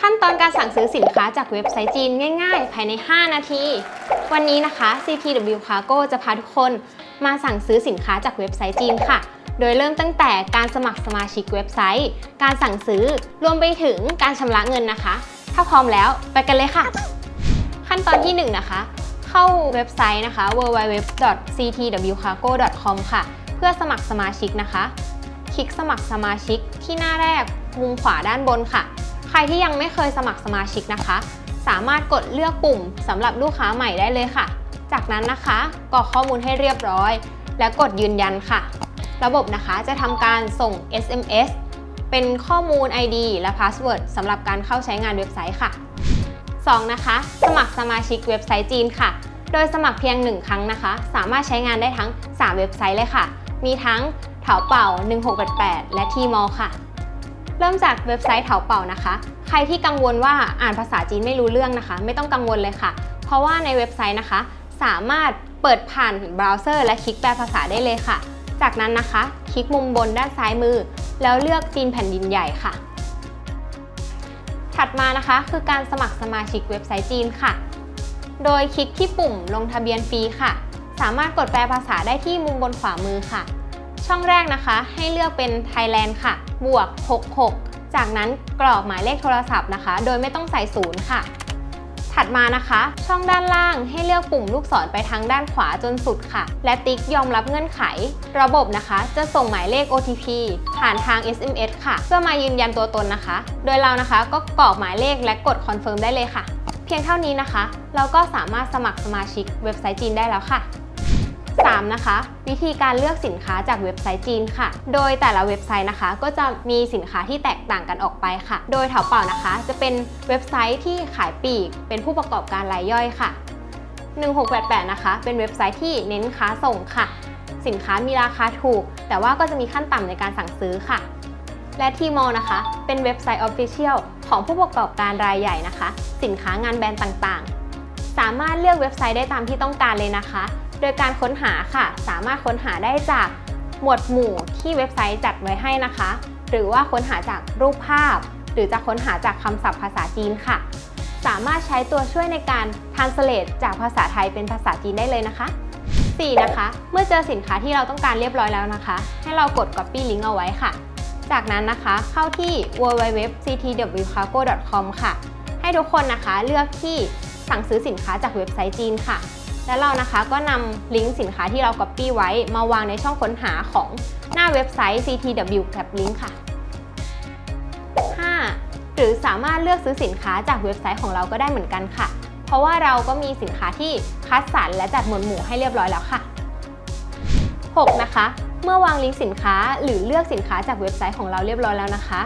ขั้นตอนการสั่งซื้อสินค้าจากเว็บไซต์จีนง่าย ๆ ภายใน 5 นาที วันนี้นะคะ CTW Cargo จะพาทุกคนมาสั่งซื้อสินค้าจากเว็บไซต์จีนค่ะ โดยเริ่มตั้งแต่การสมัครสมาชิกเว็บไซต์ การสั่งซื้อ รวมไปถึงการชำระเงินนะคะ ถ้าพร้อมแล้วไปกันเลยค่ะ ขั้นตอนที่ 1 นะคะ เข้าเว็บไซต์นะคะ www.ctwcargo.com ค่ะ เพื่อสมัครสมาชิกนะคะ คลิกสมัครสมาชิกที่หน้าแรกมุมขวาด้านบนค่ะ ที่ยังไม่เคยสมัครสมาชิกนะคะ สามารถกดเลือกปุ่มสำหรับลูกค้าใหม่ได้เลยค่ะ จากนั้นนะคะกรอกข้อมูลให้เรียบร้อย และกดยืนยันค่ะ ระบบนะคะจะทำการส่ง SMS เป็นข้อมูล ID และ Password สำหรับการเข้าใช้งานเว็บไซต์ค่ะ 2. นะคะ สมัครสมาชิกเว็บไซต์จีนค่ะ โดยสมัครเพียง 1 ครั้งนะคะ สามารถใช้งานได้ทั้ง 3 เว็บไซต์เลยค่ะ มีทั้งเถาเป่า 1688 และทีมอลค่ะ เริ่มจากเว็บไซต์เถาเป่านะคะ ใครที่กังวลว่าอ่านภาษาจีนไม่รู้เรื่องนะคะ ไม่ต้องกังวลเลยค่ะ เพราะว่าในเว็บไซต์นะคะ สามารถเปิดผ่านเบราว์เซอร์ และคลิกแปลภาษาได้เลยค่ะ จากนั้นนะคะ คลิกมุมบนด้านซ้ายมือ แล้วเลือกจีนแผ่นดินใหญ่ค่ะ ถัดมานะคะคือการสมัครสมาชิกเว็บไซต์จีนค่ะ โดยคลิกที่ปุ่มลงทะเบียนฟรีค่ะ สามารถกดแปลภาษาได้ที่มุมบนขวามือค่ะ ช่องแรกนะคะ ให้เลือกเป็น Thailand ค่ะ บวก 66 จากนั้นกรอกหมายเลขโทรศัพท์นะคะ โดยไม่ต้องใส่ศูนย์ค่ะ ถัดมานะคะ ช่องด้านล่างให้เลือกปุ่มลูกศรไปทางด้านขวาจนสุดค่ะ และติ๊กยอมรับเงื่อนไข ระบบนะคะ จะส่งหมายเลข OTP ผ่านทาง SMS ค่ะ เพื่อมายืนยันตัวตนนะคะ โดยเรานะคะก็กรอกหมายเลขและกดคอนเฟิร์มได้เลยค่ะ เพียงเท่านี้นะคะ เราก็สามารถสมัครสมาชิกเว็บไซต์จีนได้แล้วค่ะ 3. นะคะ วิธีการเลือกสินค้าจากเว็บไซต์จีนค่ะ โดยแต่ละเว็บไซต์นะคะ ก็จะมีสินค้าที่แตกต่างกันออกไปค่ะ โดยเถาเป่านะคะ จะเป็นเว็บไซต์ที่ขายปลีก เป็นผู้ประกอบการรายย่อยค่ะ 1688 นะคะ เป็นเว็บไซต์ที่เน้นค้าส่งค่ะ สินค้ามีราคาถูก แต่ว่าก็จะมีขั้นต่ำในการสั่งซื้อค่ะ และทีมอลนะคะ เป็นเว็บไซต์ Official ของผู้ประกอบการรายใหญ่นะคะ สินค้างานแบรนด์ต่างๆ สามารถเลือกเว็บไซต์ได้ตามที่ต้องการเลยนะคะ โดยการค้นหาค่ะ สามารถค้นหาได้จากหมวดหมู่ที่เว็บไซต์จัดไว้ให้นะคะ หรือว่าค้นหาจากรูปภาพ หรือจะค้นหาจากคำศัพท์ภาษาจีนค่ะ สามารถใช้ตัวช่วยในการ translate จากภาษาไทยเป็นภาษาจีนได้เลยนะคะ 4. นะคะ เมื่อเจอสินค้าที่เราต้องการเรียบร้อยแล้วนะคะ ให้เรากด copy link เอาไว้ค่ะ จากนั้นนะคะเข้าที่ www.ctwcargo.com ค่ะ ให้ทุกคนนะคะเลือกที่ สั่งซื้อสินค้าจากเว็บไซต์จีนค่ะ และเรานะคะก็นำลิงก์สินค้าที่เรา Copy ไว้มาวางในช่องค้นหาของหน้าเว็บไซต์ CTW Cap Link ค่ะ 5. หรือสามารถเลือกซื้อสินค้าจากเว็บไซต์ของเราก็ได้เหมือนกันค่ะ เพราะว่าเราก็มีสินค้าที่คัดสรรและจัดหมวดหมู่ให้เรียบร้อยแล้วค่ะ 6. นะคะ เมื่อวางลิงก์สินค้าหรือเลือกสินค้าจากเว็บไซต์ของเราเรียบร้อยแล้วนะคะ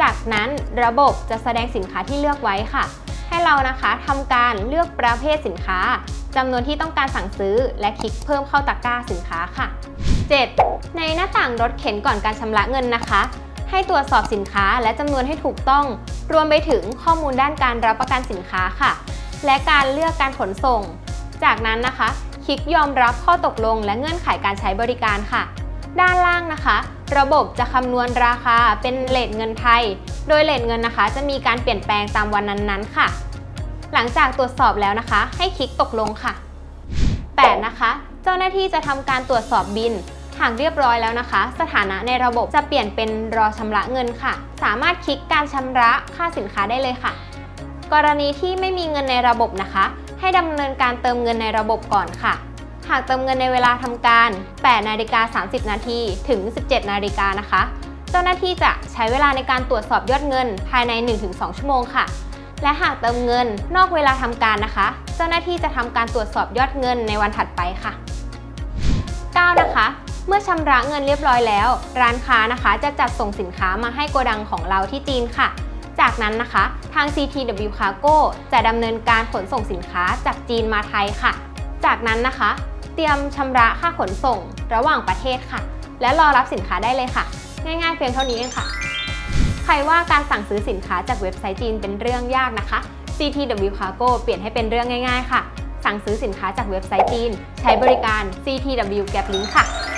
จากนั้นระบบจะแสดงสินค้าที่เลือกไว้ค่ะ ให้เรานะคะทำการเลือกประเภทสินค้าจำนวนที่ต้องการสั่งซื้อ และคลิกเพิ่มเข้าตะกร้าสินค้าค่ะ 7. ในหน้าต่างรถเข็นก่อนการชำระเงินนะคะ ให้ตรวจสอบสินค้าและจำนวนให้ถูกต้อง รวมไปถึงข้อมูลด้านการรับประกันสินค้าค่ะ และการเลือกการขนส่ง จากนั้นนะคะ คลิกยอมรับข้อตกลงและเงื่อนไขการใช้บริการค่ะ ด้านล่างนะคะ ระบบจะคำนวณราคาเป็นเลทเงินไทย โดยเลทเงินนะคะ จะมีการเปลี่ยนแปลงตามวันนั้นๆ ค่ะ หลังจากตรวจสอบแล้วนะคะ ให้คลิกตกลงค่ะ 8. นะคะ เจ้าหน้าที่จะทำการตรวจสอบบินหากเรียบร้อยแล้วนะคะ สถานะในระบบจะเปลี่ยนเป็นรอชำระเงินค่ะ สามารถคลิกการชำระค่าสินค้าได้เลยค่ะ กรณีที่ไม่มีเงินในระบบนะคะ ให้ดำเนินการเติมเงินในระบบก่อนค่ะ หากเติมเงินในเวลาทำการ 8 นาฬิกา 30 นาทีถึง 17 นาฬิกานะคะ เจ้าหน้าที่จะใช้เวลาในการตรวจสอบยอดเงิน ภายใน 1-2 ชั่วโมงค่ะ และหากเติมเงินนอกเวลาทำการนะคะ เจ้าหน้าที่จะทำการตรวจสอบยอดเงินในวันถัดไปค่ะ 9. นะคะ เมื่อชำระเงินเรียบร้อยแล้ว ร้านค้านะคะจะจัดส่งสินค้ามาให้โกดังของเราที่จีนค่ะ จากนั้นนะคะ ทาง CTW Cargo จะดำเนินการขนส่งสินค้าจากจีนมาไทยค่ะ จากนั้นนะคะ เตรียมชำระค่าขนส่งระหว่างประเทศค่ะ และรอรับสินค้าได้เลยค่ะ ง่ายๆ เพียงเท่านี้เองค่ะ ใครว่าการสั่งซื้อสินค้าจากเว็บไซต์จีนเป็นเรื่องยากนะคะ CTW Cargo เปลี่ยนให้เป็นเรื่องง่าย ๆ ค่ะ สั่งซื้อสินค้าจากเว็บไซต์จีน ใช้บริการ CTW Gap Link ค่ะ